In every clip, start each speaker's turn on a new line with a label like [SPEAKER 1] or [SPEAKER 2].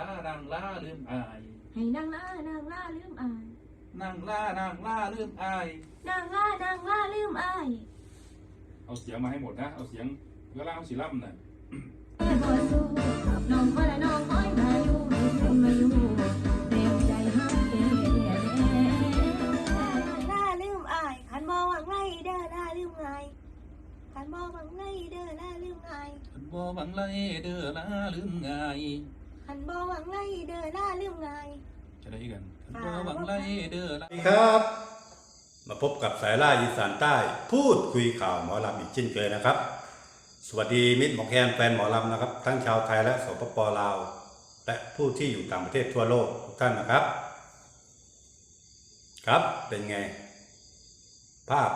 [SPEAKER 1] ให้นั่งล่านั่งล่าลืมอาย
[SPEAKER 2] ให้นางล่านางล่าลืมอาย
[SPEAKER 1] นั่งล่านั่งล่าลืมอาย
[SPEAKER 2] นางล่านางล่าลืมอาย
[SPEAKER 1] เอาเสียงมาให้หมดนะ เอาเสียงเวลาเอาสีล่ำน่ะ
[SPEAKER 2] แม่บ่สู้น้องก็ละน้องคอยมาอยู่ลืมมาอยู่เรียมใจให้แน่
[SPEAKER 3] ล่าลืมอายขันบอหวังไรเด้อล่าลืมไงขันบอหวังไรเด้อล่าลืมไง
[SPEAKER 1] ฉันบ่หวังไรเด้อล่าลืมง่าย
[SPEAKER 3] ขันบอหวังไรเด้อล่าลืมไง
[SPEAKER 1] จะได้กันฉันบ่หวังไรเด้อล่า
[SPEAKER 4] สวัสดีครับ มาพบกับสายล่าอีสานใต้ พูดคุยข่าวหมอลำอีกเช่นเคยนะครับ สวัสดีมิตรหมอแคนแฟนหมอลำนะครับ ทั้งชาวไทยและสปปลาว และผู้ที่อยู่ต่างประเทศทั่วโลกทุกท่านนะครับ ครับเป็นไง ภาพ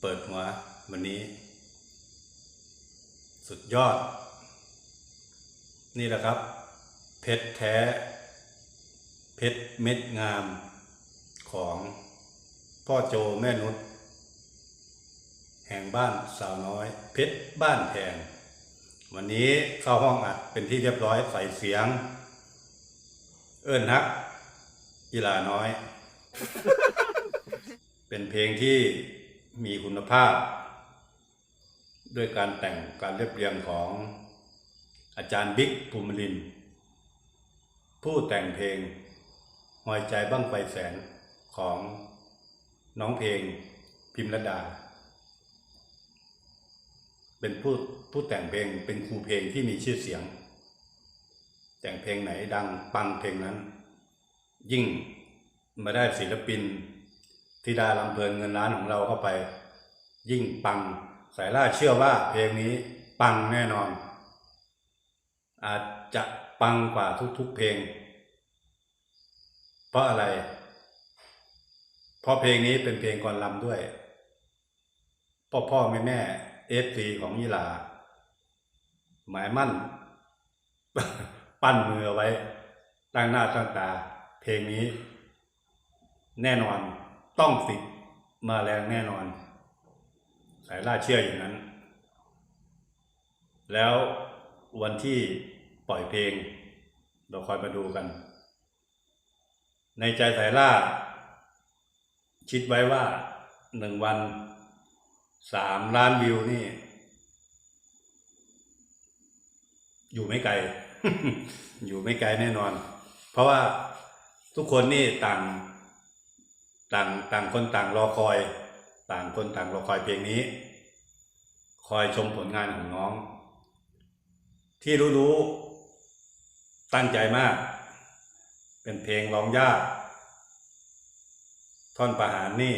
[SPEAKER 4] เปิดหัววันนี้ สุดยอดนี่แหละครับ เพชรแท้ เพชรเม็ดงามของพ่อโจแม่นุชแห่งบ้านสาวน้อย เพชรบ้านแพงวันนี้เข้าห้องอัดเป็นที่เรียบร้อยใส่เสียง เอิ้นฮักอีลาน้อย เป็นเพลงที่มีคุณภาพ ด้วยการแต่งการเรียบเรียงของอาจารย์บิ๊กภูมิลินทร์ ผู้แต่งเพลงหอยใจบ้างไฟแสนของน้องเพลงพิมรดา เป็นผู้ผู้แต่งเพลงเป็นครูเพลงที่มีชื่อเสียง แต่งเพลงไหนดังปังเพลงนั้น ยิ่งมาได้ศิลปินธิดาลำเพลินเงินล้านของเราเข้าไป ยิ่งปังสายล่าเชื่อว่าเพลงนี้ปังแน่นอน อาจจะ ปังกว่าทุกๆเพลง เพราะอะไร เพราะเพลงนี้เป็นเพลงกรลำด้วย พ่อพ่อแม่แม่เอฟซีของยีลา หมายมั่น ปั้นมือไว้ ตั้งหน้าตั้งตา เพลงนี้ แน่นอนต้องติดมาแรงแน่นอน สายล่าเชื่ออย่างนั้น แล้ววันที่ ปล่อยเพลง เราคอยมาดูกัน ในใจสายล่า คิดไว้ว่าหนึ่งวันสามล้านวิวนี่ อยู่ไม่ไกล อยู่ไม่ไกลแน่นอน เพราะว่าทุกคนนี่ต่าง ต่างต่างคนต่างรอคอย ต่างคนต่างรอคอยเพลงนี้ คอยชมผลงานของน้อง ที่รู้ๆ ตั้งใจมาก เป็นเพลงร้องยาก ท่อนประหารนี่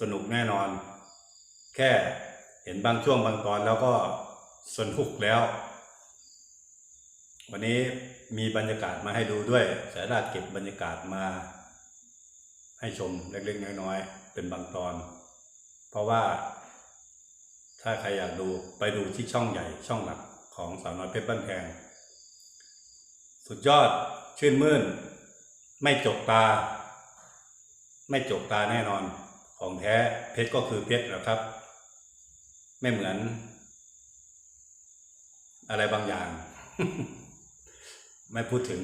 [SPEAKER 4] สนุกแน่นอน แค่เห็นบางช่วงบางตอนแล้วก็สนุกแล้ว วันนี้มีบรรยากาศมาให้ดูด้วย สายราชเก็บบรรยากาศมา ให้ชมเล็กๆน้อยๆเป็นบางตอน เพราะว่าถ้าใครอยากดูไปดูที่ช่องใหญ่ช่องหลัก ของสาวน้อยเพชรบ้านแพงสุดยอดชื่นมื่น ไม่จกตา ไม่จกตาแน่นอนของแท้เพชรก็คือเพชรนะครับ ไม่เหมือน อะไรบางอย่าง ไม่พูดถึง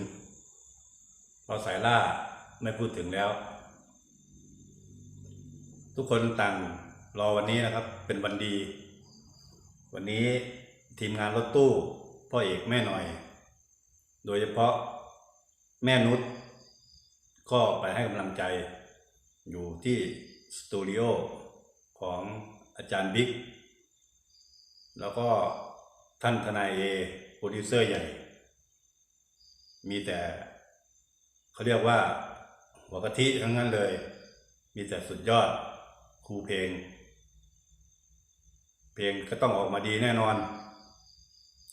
[SPEAKER 4] เราสายล่าไม่พูดถึงแล้ว ทุกคนต่างรอวันนี้นะครับ เป็นวันดี วันนี้ ทีมงานรถตู้พ่อเอกแม่หน่อย โดยเฉพาะแม่นุชก็ไปให้กำลังใจอยู่ที่สตูดิโอของอาจารย์บิ๊ก แล้วก็ท่านทนายเอโปรดิวเซอร์ใหญ่ มีแต่เขาเรียกว่าหัวกะทิทั้งนั้นเลย มีแต่สุดยอดครูเพลง เพลงก็ต้องออกมาดีแน่นอน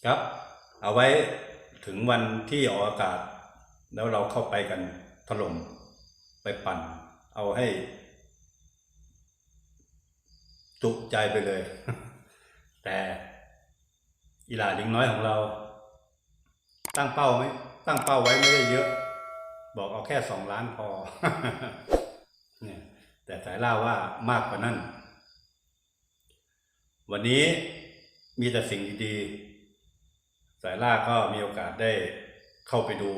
[SPEAKER 4] ครับ เอาไว้ถึงวันที่ออกอากาศ แล้วเราเข้าไปกันถล่มไปปั่น เอาให้ จุใจไปเลย แต่อีหลาลิงน้อยของเรา ตั้งเป้าไหมตั้งเป้าไว้ไม่ได้เยอะ บอกเอาแค่สองล้านพอเนี่ยแต่สายล่าว่ามากกว่านั้น วันนี้มีแต่สิ่งดี สายล่าก็มีโอกาสได้เข้าไปดู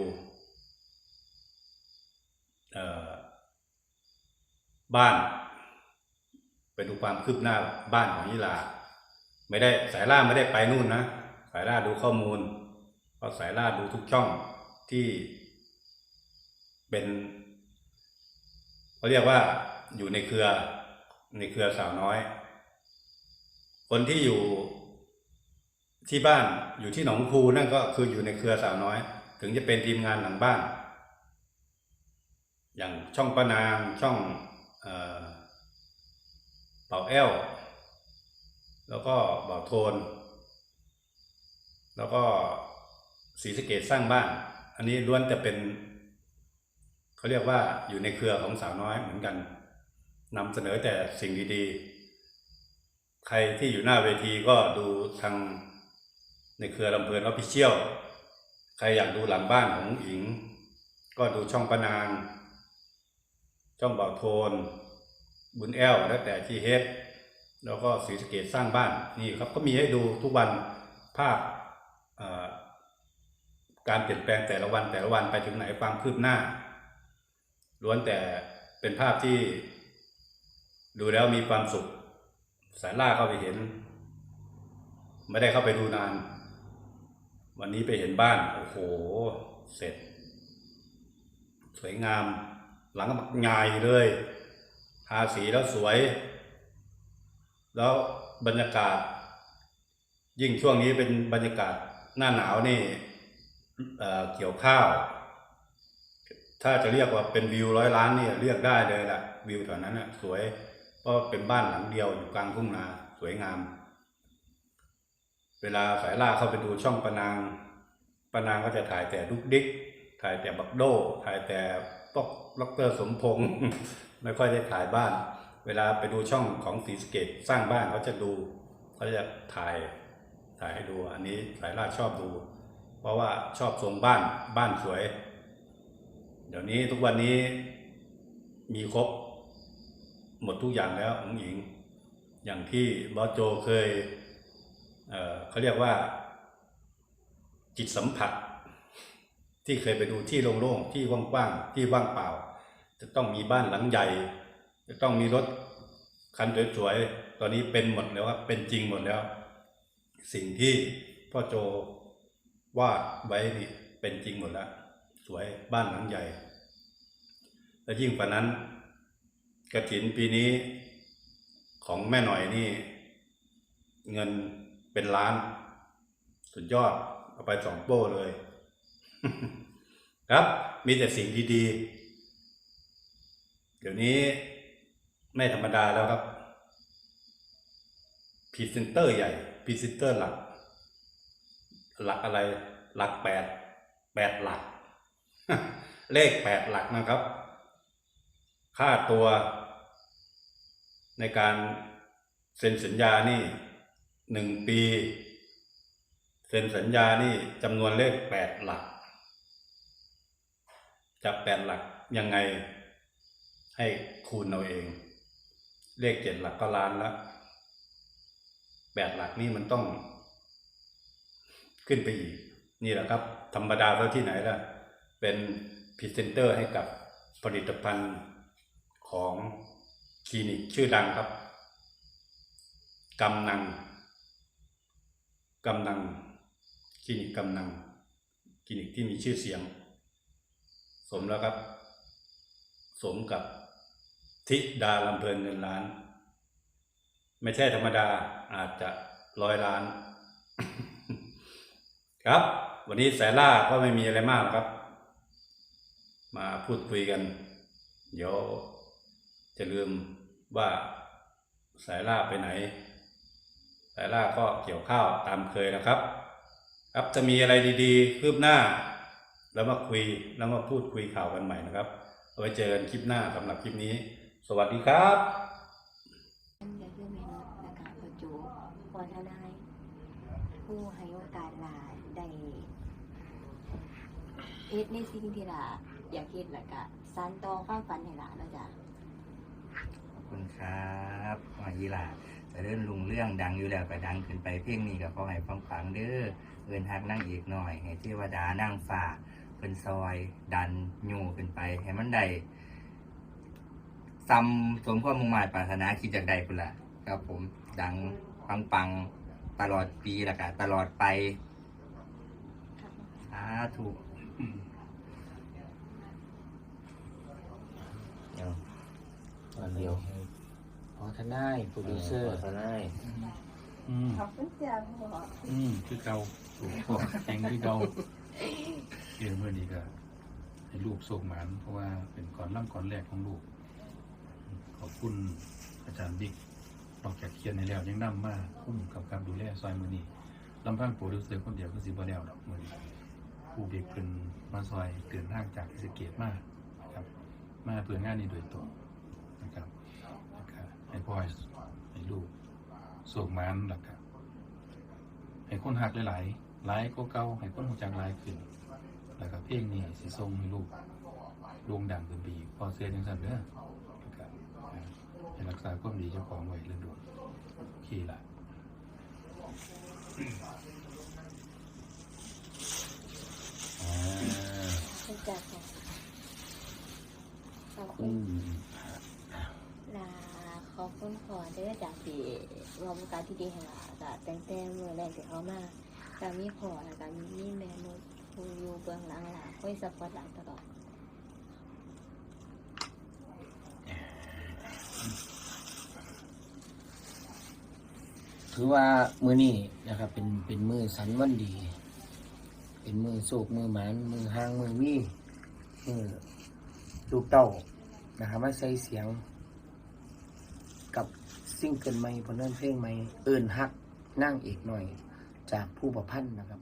[SPEAKER 4] บ้านไปดูความคืบหน้าบ้านของยิลาไม่ได้สายล่าไม่ได้ไปนู่นนะ สายล่าดูข้อมูลเพราะสายล่าดูทุกช่องที่เป็นเขาเรียกว่าอยู่ในเครือในเครือสาวน้อย คนที่อยู่ ที่บ้านอยู่ที่หนองคูนั่นก็คืออยู่ในเครือสาวน้อย ถึงจะเป็นทีมงานหลังบ้าน อย่างช่องปะนางช่องเเป่าแอลแล้วก็เป่าโทน แล้วก็สีสเกตสร้างบ้าน อันนี้ล้วนจะเป็นเขาเรียกว่าอยู่ในเครือของสาวน้อยเหมือนกันนำเสนอแต่สิ่งดีๆ ใครที่อยู่หน้าเวทีก็ดูทาง ในเครือลำเพลินออฟฟิเชียลใครอยากดูหลังบ้านของอิง ก็ดูช่องปนาง ช่องเบาโทน บุญแอลแล้วแต่ทีเฮดแล้วก็สีสเกตสร้างบ้านนี่ครับก็มีให้ดูทุกวันภาพการเปลี่ยนแปลงแต่ละวันแต่ละวันไปถึงไหนความคืบหน้าล้วนแต่เป็นภาพที่ดูแล้วมีความสุข สายล่าเข้าไปเห็น ไม่ได้เข้าไปดูนาน วันนี้ไปเห็นบ้าน โอ้โห เสร็จ สวยงาม หลังบักใหญ่เลยทาสีแล้วสวย แล้วบรรยากาศ ยิ่งช่วงนี้เป็นบรรยากาศหน้าหนาวนี่เเกี่ยวข้าว ถ้าจะเรียกว่าเป็นวิวร้อยล้านนี่เรียกได้เลยล่ะ วิวแถวนั้นน่ะสวย เพราะเป็นบ้านหลังเดียวอยู่กลางทุ่งนาสวยงาม เวลาสายล่าเข้าไปดูช่องปะนางปะนางก็จะถ่ายแต่ดุกดิกถ่ายแต่บักโดถ่ายแต่ปอกล็อกเตอร์สมพงษ์ไม่ค่อยได้ถ่ายบ้าน เวลาไปดูช่องของสีสเกตสร้างบ้านเขาจะดูเขาจะถ่ายถ่ายให้ดูอันนี้สายล่าชอบดู เพราะว่าชอบทรงบ้านบ้านสวย เดี๋ยวนี้ทุกวันนี้มีครบหมดทุกอย่างแล้วองหญิง อย่างที่บอสโจเคย เขาเรียกว่า จิตสัมผัส ที่เคยไปดูที่โล่งๆที่ว่างๆที่ว่างเปล่า จะต้องมีบ้านหลังใหญ่ จะต้องมีรถคันสวยๆตอนนี้เป็นหมดแล้วครับเป็นจริงหมดแล้ว สิ่งที่พ่อโจวาดไว้นี่เป็นจริงหมดแล้ว สวยบ้านหลังใหญ่ และยิ่งกว่านั้นกระถินปีนี้ของแม่หน่อยนี่ เงิน เป็นล้าน สุดยอด เอาไปสองโป้เลย ครับ มีแต่สิ่งดีๆ เดี๋ยวนี้ไม่ธรรมดาแล้วครับพรีเซนเตอร์ใหญ่พรีเซนเตอร์หลัก หลักอะไร หลักแปดแปดหลัก เลขแปดหลักนะครับ ค่าตัวในการเซ็นสัญญานี่ หนึ่งปี เซ็นสัญญานี่จำนวนเลขแปดหลัก จับแปดหลักยังไงให้คูณเอาเอง เลขเจ็ดหลักก็ล้านล้วแปดหลักนี่มันต้อง ขึ้นไปอีก นี่แหละครับ ธรรมดาแล้วที่ไหนล่ะ เป็นพรีเซนเตอร์ให้กับผลิตภัณฑ์ของคลินิกชื่อดังครับกำนัง กำนังคลินิกกำนังคลินิกที่มีชื่อเสียง สมแล้วครับ สมกับทิดาลำเพลินเงินล้าน ไม่ใช่ธรรมดาอาจจะร้อยล้าน ครับ วันนี้แสนล่าก็ไม่มีอะไรมากหรอกครับ มาพูดคุยกัน เดี๋ยวจะลืมว่าสายล่าไปไหน สายล่าก็เกี่ยวข้าวตามเคยนะครับ ครับจะมีอะไรดีๆคืบหน้า แล้วมาคุยแล้วมาพูดคุยข่าวกันใหม่นะครับเอาไว้เจอกันคลิปหน้าสำหรับคลิปนี้ สวัสดีครับ
[SPEAKER 5] อันก็คือเมนูนะคะพ่อจูพอทนายผู้ให้โอกาสลาได้เฮ็ดในสิ่งที่ลาอยากเฮ็ดแล้วก็สานต่อความฝันให้ลาแล้วจ้ะ
[SPEAKER 6] ขอบคุณครับมายีลา แต่เรื่องลุงเรื่องดังอยู่แล้วก็ดังขึ้นไปเพลงนี้ก็ขอให้ฟังฟังเด้อเอินฮักนั่งเอกหน่อยให้เทวดานั่งฝ่าเป็นซอยดันยูขึ้นไปให้มันได้ซ้ำสมความมุ่งหมายปรารถนาคิดจากใดพุ่นละครับผมดังปังปังตลอดปีล้วก็ตลอดไปสาธุ
[SPEAKER 7] เดียว อทนายโปรดิวเซอร์
[SPEAKER 6] ทนาย
[SPEAKER 1] อืม
[SPEAKER 3] ขอบคุณจ้าพ่อ
[SPEAKER 1] อืมคือเก่าถูกพวกแข่งคือเก่าเกี่ยวเมื่อนี้ก็ให้ลูกโศกหมานเพราะว่าเป็นก่อนล่ำก่อนแรกของลูก ขอบคุณอาจารย์บิ๊กนอกจากเขียนในแล้วยังนำมาคุ้มกับการดูแลซอยมือนี้ลำพังโปรดิวเซอร์คนเดียวก็สิบ่แล้วดอกมือนี้ผู้เด็กเป็นมาซอยเตือนทางจากสะเกตมากนะครับ มาเพื่องานนี้โดยตรงนะครับนะครั บ่อให้ให้ลูกโศกหมานแล้วก็ให้คนหักหลายๆหลายก็เก่าให้คนหัวจักหลายขึ้นแล้วก็เพลงนี้สิทรงให้ลูกโด่งดังขึ้นไปอีพอเสียจังสั่นเด้อให้รักษาความดีเจ้าของไว้เรื่อยๆโอเคล่ะ
[SPEAKER 7] อ่า
[SPEAKER 5] เป็นจากของขอบ
[SPEAKER 7] อื
[SPEAKER 5] คุณ
[SPEAKER 7] ม
[SPEAKER 5] ลาขอบคุณขอ เด้อจากที่รวมการที่ดีแห่งลาก็แต่งแต่มือแรกที่เขามาก็มีขอแล้วก็มีแม่นุชผู้อยู่เบื้องหลังหลาคอยสปอร์ตหลาตลอด
[SPEAKER 7] ถือว่ามือนี้นะครับ เป็นเป็นมือสันวันดี เป็นมือโศกมือหมานมือห้างมือมีมือลูกเต้านะครับมาใส่เสียง ซิ่งเกินไม่ผลงานเพลงไม่เอินฮักนั่งเอกหน่อย จากผู้ประพันธ์นะครับ